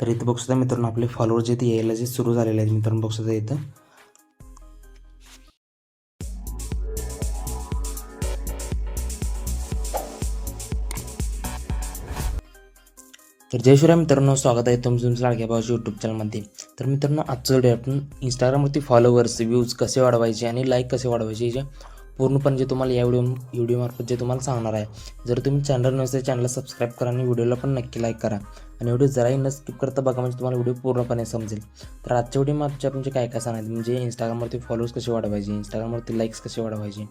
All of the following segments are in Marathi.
तर इथं बघू शकता मित्रांनो आपले फॉलोअर जे ते यायला जे सुरू झालेले आहेत मित्रांनो बघू शकता इथं. तर जय शिवराय मित्रांनो स्वागत आहे तुमचं तुमचं लाडक्या भावाच्या यूट्यूब चॅनलमध्ये तर मित्रांनो आजचं व्हिडिओ आपण इंस्टाग्रामवरती फॉलोवर्स व्ह्यूज कसे वाढवायचे आणि लाईक कसे वाढवायचे जे पूर्णपणे जे तुम्हाला या व्हिडिओ व्हिडिओमार्फत जे तुम्हाला सांगणार आहे जर तुम्ही चॅनल नसेल चॅनलला सबस्क्राईब करा आणि व्हिडिओला पण नक्की लाईक करा. आणि व्हिडिओ जराही न स्किप करता बघा म्हणजे तुम्हाला व्हिडिओ पूर्णपणे समजेल. तर आजच्या व्हिडिओमार्फत आपण जे काय काय सांगायचं म्हणजे इंस्टाग्रामवरती फॉलोअर्स कसे वाढवायचे इंस्टाग्रामवरती लाईक्स कसे वाढवायचे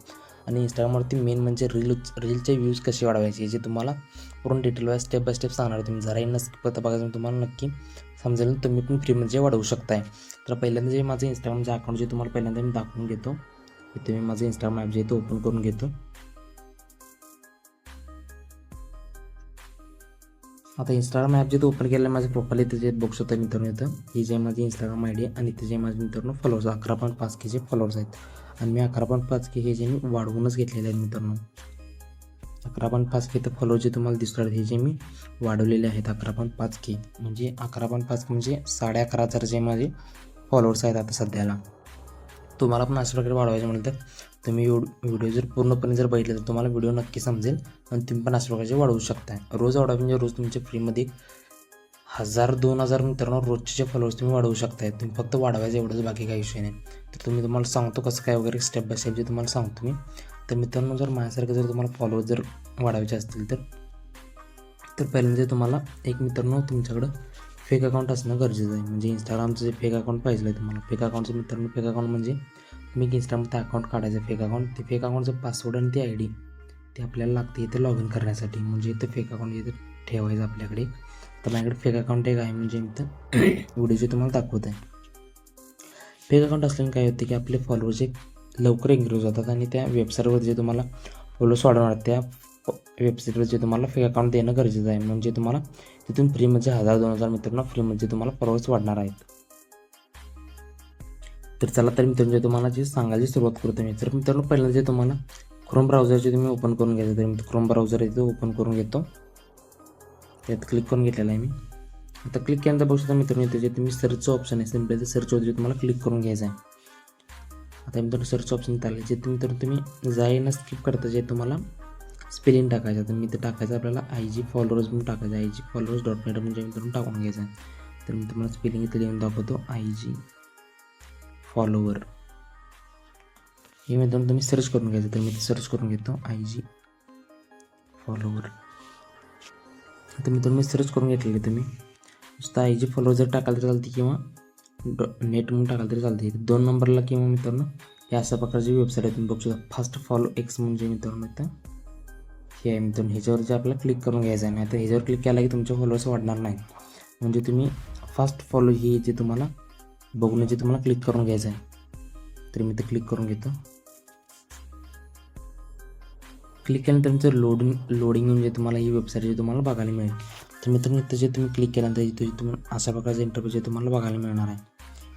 आणि इंस्टाग्रामवरती मेन म्हणजे रील रीलचे व्ह्यूज कसे वाढवायचे जे तुम्हाला पूर्ण detail wise step by step सांगणार आहे. तुम्ही. जराही न स्किप करता बघायचं म्हणजे तुम्हाला नक्की समजेल तुम्ही पण फ्रीमध्ये म्हणजे वाढवू शकताय. तर पहिल्यांदा जे माझं इंस्टाग्रामचे अकाउंट जे तुम्हाला पहिल्यांदा मी दाखवून घेतो इथे मी माझं इंस्टाग्राम ॲप जे आहे ते ओपन करून घेतो. आता इंस्टाग्राम ॲप जे ते ओपन केलं माझं प्रोफाईल इथे जे बघू शकता मित्रांनो इथं ही जे माझी इंस्टाग्राम आय डी आहे आणि इथे जे माझे मित्रांनो फॉलोअर्स अकरा पॉईंट पाच के जे फॉलोअर्स आहेत. आणि मी अकरा पॉईंट पाच के हे जे मी वाढवूनच घेतलेले आहेत मित्रांनो. अकरा पॉईंट पाच के तर फॉलोअर जे तुम्हाला दिसतात हे जे मी वाढवलेले आहेत अकरा पॉईंट पाच के. म्हणजे अकरा पॉईंट पाच म्हणजे साडे अकरा हजार जे माझे फॉलोअर्स आहेत आता सध्याला. तुम्हाला पण अशा प्रकारे वाढवायचे म्हटलं तर तुम्ही व्हिडिओ जर पूर्णपणे जर बघितले तर तुम्हाला व्हिडिओ नक्की समजेल आणि तुम्ही पण अशा प्रकारचे वाढवू शकताय. रोज वाढवा म्हणजे रोज तुमच्या फ्रीमध्ये हजार दोन हजार मित्रांनो रोजचे जे फॉलोअर्स तुम्ही वाढवू शकताय. तुम्ही फक्त वाढवायचं एवढंच बाकी काही विषय नाही. तर तुम्ही तुम्हाला सांगतो कसं काय वगैरे स्टेप बाय स्टेप जे तुम्हाला सांगतो मी. तर मित्रांनो जर माझ्यासारखं जर तुम्हाला फॉलोअर्स जर वाढवायचे असतील तर तर पहिल्यांदा म्हणजे तुम्हाला एक मित्रांनो तुमच्याकडं फेक अकाउंट असणं गरजेचं आहे. म्हणजे इंस्टाग्रामचं जे फेक अकाउंट पाहिजे आहे तुम्हाला. फेक अकाउंटचं मित्रांनो फेक अकाउंट म्हणजे मी इंस्टामध्ये अकाउंट काढायचं फेक अकाउंट ते फेक अकाउंटचं पासवर्ड आणि ती आय डी ते आपल्याला लागते इथे लॉग इन करण्यासाठी. म्हणजे इथं फेक अकाउंट इथं ठेवायचं आपल्याकडे. तर माझ्याकडे फेक अकाउंट एक आहे. म्हणजे इथं व्हिडिओचे तुम्हाला दाखवत आहे फेक अकाउंट असल्याने काय होते की आपले फॉलोअर्स एक लवकर इन्क्रीज होतात आणि त्या वेबसाईटवर जे तुम्हाला फॉलोअर्स वाढवणार त्या वेबसाईटवरचे तुम्हाला फेक अकाउंट देणं गरजेचं आहे. म्हणजे तुम्हाला तिथून फ्रीमध्ये म्हणजे हजार दोन हजार मित्रांनो फ्रीमध्ये म्हणजे तुम्हाला फॉलोअर्स वाढणार आहेत. तर चला तर मित्रांनो तुम्हाला जे सांगायची सुरुवात करतो मी. तर मित्रांनो पहिल्यांदा जे तुम्हाला क्रोम ब्राउझरचे तुम्ही ओपन करून घ्यायचं तर मी क्रोम ब्राउझर आहे ओपन करून घेतो. त्यात क्लिक करून घेतलेला आहे मी. आता क्लिक केल्यानंतर बघू शकता मित्रांनो इथे जे तुम्ही सर्चचं ऑप्शन आहे सिम्पली ते सर्चवरती तुम्हाला क्लिक करून घ्यायचं आहे. आता मित्रांनो सर्च ऑप्शन चालले जे तुम्ही तर तुम्ही जाईना स्किप करता जे तुम्हाला स्पेलिंग टाकायचं तर मी ते टाकायचं आपल्याला आय जी फॉलोअर्स म्हणून टाकायचं I G followers dot net म्हणजे करून टाकून घ्यायचं आहे. तर मी तुम्हाला स्पेलिंग इथे लिहून दाखवतो. आय जी फॉलोवर हे मित्रांनो तुम्ही सर्च करून घ्यायचं तर मी ते सर्च करून घेतो. आय जी फॉलोवर तर मित्रांनो मी सर्च करून घेतलेले तुम्ही. नुसतं आय जी फॉलोअर जर टाकाल तरी चालते किंवा डॉ नेट म्हणून टाकाल तरी चालते. दोन नंबरला किंवा मित्रांनो हे अशा प्रकारची वेबसाईट आहे. तुम्ही बघू शकता. फास्ट फॉलो एक्स म्हणजे मित्रांनो इथं की आहे मित्रांनो ह्याच्यावर जे आपल्याला क्लिक करून घ्यायचं आहे नाही तर ह्याच्यावर क्लिक केला की तुमचे फॉलोअर्स वाढणार नाही म्हणजे तुम्ही फास्ट फॉलो ही जे तुम्हाला बघून जे तुम्हाला क्लिक करून घ्यायचं आहे तर मी ते क्लिक करून घेतो. क्लिक केल्यानंतर तुमचं लोडिंग लोडिंग म्हणजे तुम्हाला ही वेबसाईट जे तुम्हाला बघायला मिळेल. तर मित्रांनो इथं जे तुम्ही क्लिक केल्यानंतर तुम्ही अशा प्रकारचं इंटरव्ह्यू जे तुम्हाला बघायला मिळणार आहे.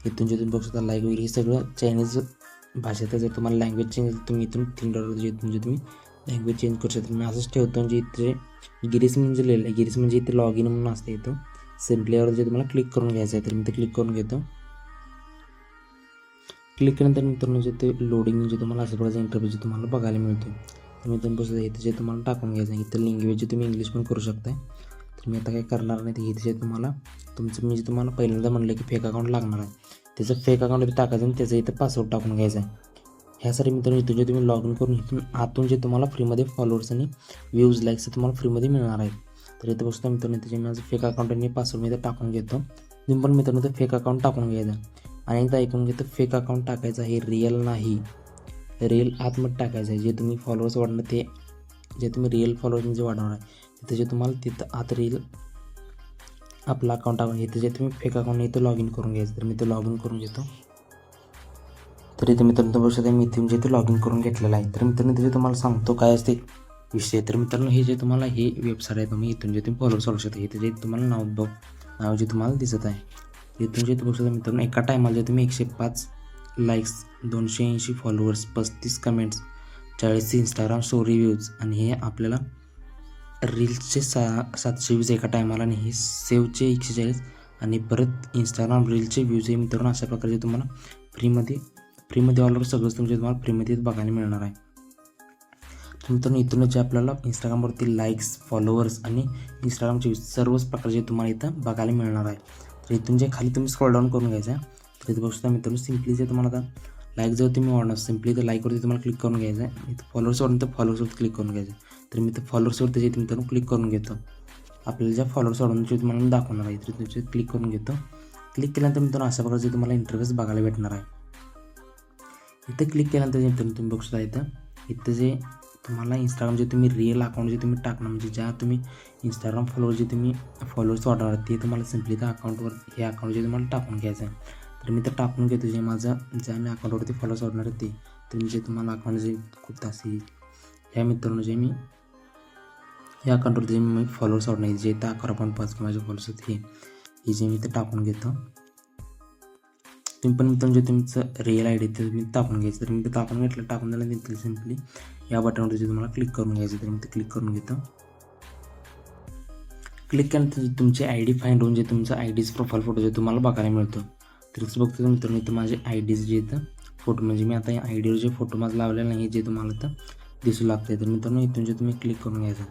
इथून जे तुम्ही बघू शकता लाईक वगैरे हे सगळं चायनीज भाषेचं जर तुम्हाला लँग्वेज चेंज तुम्ही इथून थिंडरवर जे इथून जे तुम्ही लँग्वेज चेंज करू शकतो. मी असंच ठेवतो म्हणजे इथे गिरीस म्हणजे लिहिलं आहे. गिरीस म्हणजे इथे लॉग इन म्हणून असतं इथं. सिम्पलीवर जे तुम्हाला क्लिक करून घ्यायचं आहे तर मी ते क्लिक करून घेतो. क्लिक केल्यानंतर मित्रांनो जे ते लोडिंग जे म्हणजे तुम्हाला असं प्रकारचा इंटरव्ह्यू जे तुम्हाला बघायला मिळतो तर मी तुम्ही इथे जे तुम्हाला टाकून घ्यायचं आहे इथं लँग्वेज जे तुम्ही इंग्लिश पण करू शकताय. तर मी आता काय करणार नाही तर इथे जे तुम्हाला तुमचं मी जे तुम्हाला पहिल्यांदा म्हणलं की फेक अकाउंट लागणार आहे. त्याचं फेक अकाउंट इथे टाकायचं आणि त्याचं इथं पासवर्ड टाकून घ्यायचं आहे. ह्यासाठी मित्रांनो इथून जे तुम्ही लॉग इन करून इथून आतून जे तुम्हाला फ्रीमध्ये फॉलोअर्स आणि व्ह्यूज लाईक्स तुम्हाला फ्रीमध्ये मिळणार आहे तर इथं बघतो मित्रांनो त्याचे माझं फेक अकाउंट आणि पासवर्ड मी इथं टाकून घेतो. तुम्ही पण मित्रांनो ते फेक अकाउंट टाकून घ्यायचं आणि एकदा ऐकून घेतो फेक अकाउंट टाकायचं हे रिअल नाही. रिअल आतमध्ये टाकायचं आहे. जे तुम्ही फॉलोअर्स वाढणार ते जे तुम्ही रिअल फॉलोअर्स म्हणजे वाढवणार आहे तिथे जे तुम्हाला तिथं आत रिअल आपला अकाउंट टाकून इथं जे तुम्ही फेक अकाउंट इथं लॉग इन करून घ्यायचं तर मी ते लॉग इन करून घेतो. तर इथे मित्रांनो बघू शकता मी इथे म्हणजे इथे लॉग इन करून घेतलेलं आहे. तर मित्रांनो तिथे तुम्हाला सांगतो काय असते विषय तर मित्रांनो हे जे तुम्हाला हे वेबसाईट आहे तुम्ही इथून जे तुम्ही फॉलो करू शकता. इथे जे तुम्हाला नाव बघ नाव जे तुम्हाला दिसत आहे इथून जे बघू शकता मित्रांनो एका टायमाला जे तुम्ही एकशे पाच लाईक्स दोनशे ऐंशी फॉलोअर्स पस्तीस कमेंट्स चाळीस इंस्टाग्राम स्टोरी व्ह्यूज आणि हे आपल्याला रील्सचे सा सातशे व्ह्यूज एका टायमाला आणि हे सेवचे एकशे चाळीस आणि परत इंस्टाग्राम रीलचे व्ह्यूज हे मित्रांनो अशा प्रकारचे तुम्हाला फ्रीमध्ये फ्रीमध्ये ऑलवर सगळंच तुमचे तुम्हाला फ्रीमध्ये बघायला मिळणार आहे. तर मित्रांनो इथूनच जे आपल्याला इंस्टाग्रामवरती लाईक्स फॉलोअर्स आणि इंस्टाग्रामचे सर्वच प्रकारचे तुम्हाला इथं बघायला मिळणार आहे. तर इथून जे खाली तुम्ही स्क्रॉल डाऊन करून घ्यायचं आहे तर इथं बघू शकता मित्रांनो सिम्पली जे तुम्हाला आता लाईक जर तुम्ही ऑर्डर सिम्पली तर लाईकवरती तुम्हाला क्लिक करून घ्यायचं आहे. इथं फॉलोअर्स वाढून तर फॉलोअर्सवरती क्लिक करून घ्यायचं आहे. तर मी तर फॉलोअर्सवरती जे मित्रांनो क्लिक करून घेतो आपल्याला ज्या फॉलोअर्स वाढून जे तुम्हाला दाखवणार आहे तर तुमचे क्लिक करून घेतो क्लिक केल्यानंतर मित्रांनो अशा प्रकारचे तुम्हाला इंटरव्ह्यूज बघायला भेटणार आहे. इथं क्लिक केल्यानंतर जे तुम्ही बघू शकता इथं. इथं जे तुम्हाला इंस्टाग्राम जे तुम्ही रिअल अकाउंट जे तुम्ही टाकणार म्हणजे ज्या तुम्ही इंस्टाग्राम फॉलोअर जे तुम्ही फॉलोअर्स वाढवणार ते तुम्हाला सिम्पली त्या अकाउंटवर हे अकाउंट जे तुम्हाला टाकून घ्यायचं आहे. तर मी तर टाकून घेतो जे माझं ज्या मी अकाउंटवरती फॉलोअर्स वाढणार ते. तर मी जे तुम्हाला अकाउंट जे खूप येईल ह्या मित्रांनो जे मी या अकाउंटवरती जे मी फॉलोअर्स वाढणार जे त्या अकरा पॉईंट पाच किंवा माझे फॉलोअर्स आहेत हे. हे जे मी ते टाकून घेतो. तुम्ही पण मित्रांनो जे तुमचं रिअल आय डी तुम्ही तापून घ्यायचं. तर मी ते तापून घेतलं टाकून झालं तिथे सिम्पली या बटनवर जे तुम्हाला क्लिक करून घ्यायचं तर मी ते क्लिक करून घेतो. क्लिक केल्यानंतर तुमची आय डी फाईंड होऊन जे तुमचं आय डीज प्रोफाईल फोटो जे तुम्हाला बघायला मिळतो तर बघतो तर मित्रांनो इथं माझे आय डीज जे इथं फोटो म्हणजे मी आता या आय डीवर जे फोटो माझं लावलेला नाही जे तुम्हाला तर दिसू लागतं तर मित्रांनो इथून जे तुम्ही क्लिक करून घ्यायचं.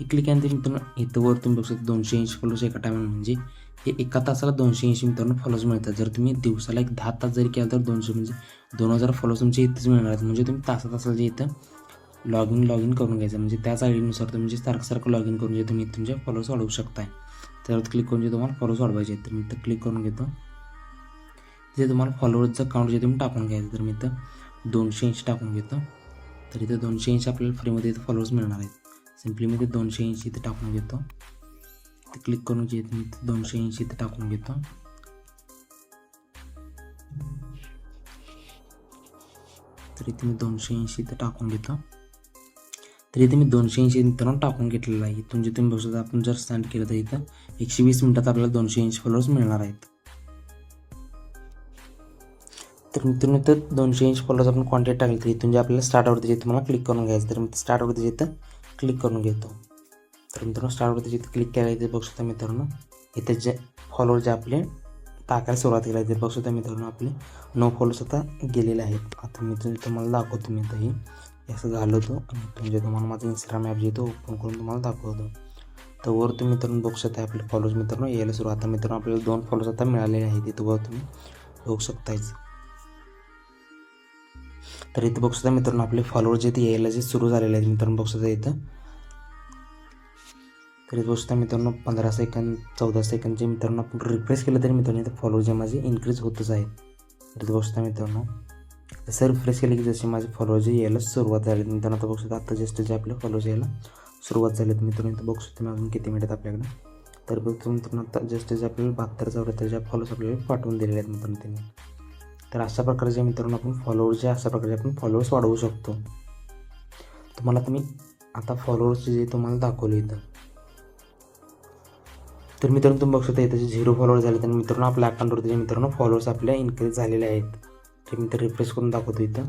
हे क्लिक केल्यानंतर मित्रांनो इथं वर तुम्ही बघू शकता दोनशे ऐंशी फॉलोज एका टायमाला म्हणजे हे एका तासाला दोनशे ऐंशी मित्रांनो फॉलोज मिळतात. जर तुम्ही दिवसाला एक दहा तास जरी केला तर दोनशे म्हणजे दोन हजार फॉलोअर्स तुमचे इथेच मिळणार आहेत. म्हणजे तुम्ही तासा तासाला जे इथं लॉग इन लॉग इन करून घ्यायचं. म्हणजे त्याच आय डीनुसार तुम्ही जे सारखं सारखं लॉग इन करून जे तुम्ही तुमचे फॉलोअर्स वाढवू शकताय. त्यावर क्लिक करून जे तुम्हाला फॉलोज वाढवायचे आहेत. तर मी इथं क्लिक करून घेतो. जे तुम्हाला फॉलोअर्सचं काउंट जे तुम्ही टाकून घ्यायचं तर मी इथं दोनशे ऐंशी टाकून घेतो. तर इथं दोनशे ऐंशी आपल्याला फ्रीमध्ये इथं फॉलोअर्स मिळणार आहेत. सिम्पली मी ते दोनशे ऐंशी इथं टाकून घेतो. ते क्लिक करून जे मी दोनशे ऐंशी इथं टाकून घेतो. तर इथे मी दोनशे ऐंशी इथं टाकून घेतो. तर इथे मी दोनशे ऐंशी मित्रांनो टाकून घेतलेलं आहे. इथून जे तुम्ही बघू शकता आपण जर स्टँड केलं तर इथं एकशे वीस मिनिटात आपल्याला दोनशे ऐंशी फॉलोअर्स मिळणार आहेत. तर मित्रांनो इथं दोनशे ऐंशी फॉलोअर्स आपण कॉन्टॅक्ट टाकले तर इथून जे आपल्याला स्टार्टवरती जे तुम्हाला क्लिक करून घ्यायचं. तर मग स्टार्टवरती जे इथं क्लिक करून घेतो. तर मित्रांनो स्टार्टवरती जिथे क्लिक केलं इथे बघू शकता मित्रांनो. इथे जे फॉलोअर जे आपले टाकायला सुरुवात केली आहे ते बघू शकता मित्रांनो आपले नो फॉलोअर्स आता गेलेले आहेत. आता मी तुम्ही तुम्हाला दाखवतो मी इथंही असं घालवतो आणि म्हणजे तुम्हाला माझं इंस्टाग्राम ॲप जे तो ओपन करून तुम्हाला दाखवतो. तर वर तुम्ही मित्रांनो बघू शकता आपले फॉलोअर्स मित्रांनो यायला सुरुवात. आता मित्रांनो आपल्याला दोन फॉलोअर्स आता मिळालेले आहेत. इथं वर तुम्ही बघू शकतायच. तर इथं बघसुद्धा मित्रांनो आपले फॉलोअर जे ते यायला जे सुरू झालेले आहेत मित्रांनो बघसुद्धा इथं. तर इथं बघसुद्धा मित्रांनो पंधरा सेकंद चौदा सेकंद जे मित्रांनो आपण रिफ्रेश केलं तरी मित्रांनो इथं फॉलोअर जे माझे इन्क्रीज होतच आहेत. तर इथं बघसुद्धा मित्रांनो जसं रिफ्रेश केले की जसे माझे फॉलोअर जे यायला सुरुवात झाली मित्रांनो आता बघसुद्धा शकता आता जस्ट जे आपले फॉलोअर्स यायला सुरुवात झाली आहेत मित्रांनो इथं बघू मी अजून किती मिळतात आपल्याकडे. तर बघतो मित्रांनो आता जस्ट जे आपल्याला बहात्तर चौऱ्याहत्तर फॉलोअर्स आपल्याला पाठवून दिलेले आहेत मित्रांनो त्यांनी. तर अशा प्रकारचे मित्रांनो आपण फॉलोअर्स जे अशा प्रकारे आपण फॉलोअर्स वाढवू शकतो. तुम्हाला तुम्ही आता फॉलोअर्सचे जे तुम्हाला दाखवले इथं. तर मित्रांनो तुम्ही बघू शकता इथं जे झिरो फॉलोअर झाले तर मित्रांनो आपल्या अकाउंटवरती जे मित्रांनो फॉलोअर्स आपल्या इन्क्रीज झालेले आहेत. ते मी तर रिफ्रेश करून दाखवतो इथं.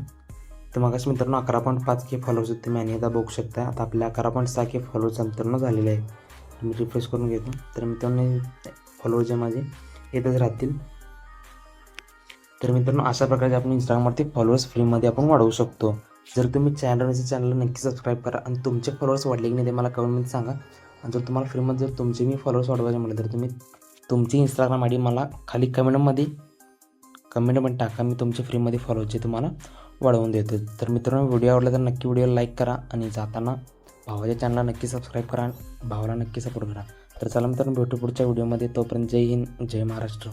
तर मग मित्रांनो अकरा पॉईंट पाच के फॉलोअर्स होते मी आणि आता बघू शकता. आता आपल्या अकरा पॉईंट सहा के फॉलोअर्स मित्रांनो झालेले आहेत. मी रिफ्रेश करून घेतो. तर मित्रांनो फॉलोअर्स जे माझे येतच राहतील. तर मित्रांनो अशा प्रकारे आपण इंस्टाग्रामवरती फॉलोअर्स फ्रीमध्ये आपण वाढवू शकतो. जर तुम्ही चॅनल चॅनलला नक्की सबस्क्राईब करा आणि तुमचे फॉलोअर्स वाढले की नाही ते मला कमेंटमध्ये सांगा. आणि जर तुम्हाला फ्रीमध्ये जर तुमचे मी फॉलोअर्स वाढवायचे म्हटलं तर तुम्ही तुमची इंस्टाग्राम आय डी मला खाली कमेंटमध्ये कमेंटमध्ये टाका. मी तुमचे फ्रीमध्ये फॉलोअर्सचे तुम्हाला वाढवून देतो. तर मित्रांनो व्हिडिओ आवडला तर नक्की व्हिडिओला लाईक करा आणि जाताना भावाच्या चॅनलला नक्की सबस्क्राईब करा आणि भावाला नक्की सपोर्ट करा. तर चला मित्रांनो भेटू पुढच्या व्हिडिओमध्ये तोपर्यंत जय हिंद जय महाराष्ट्र.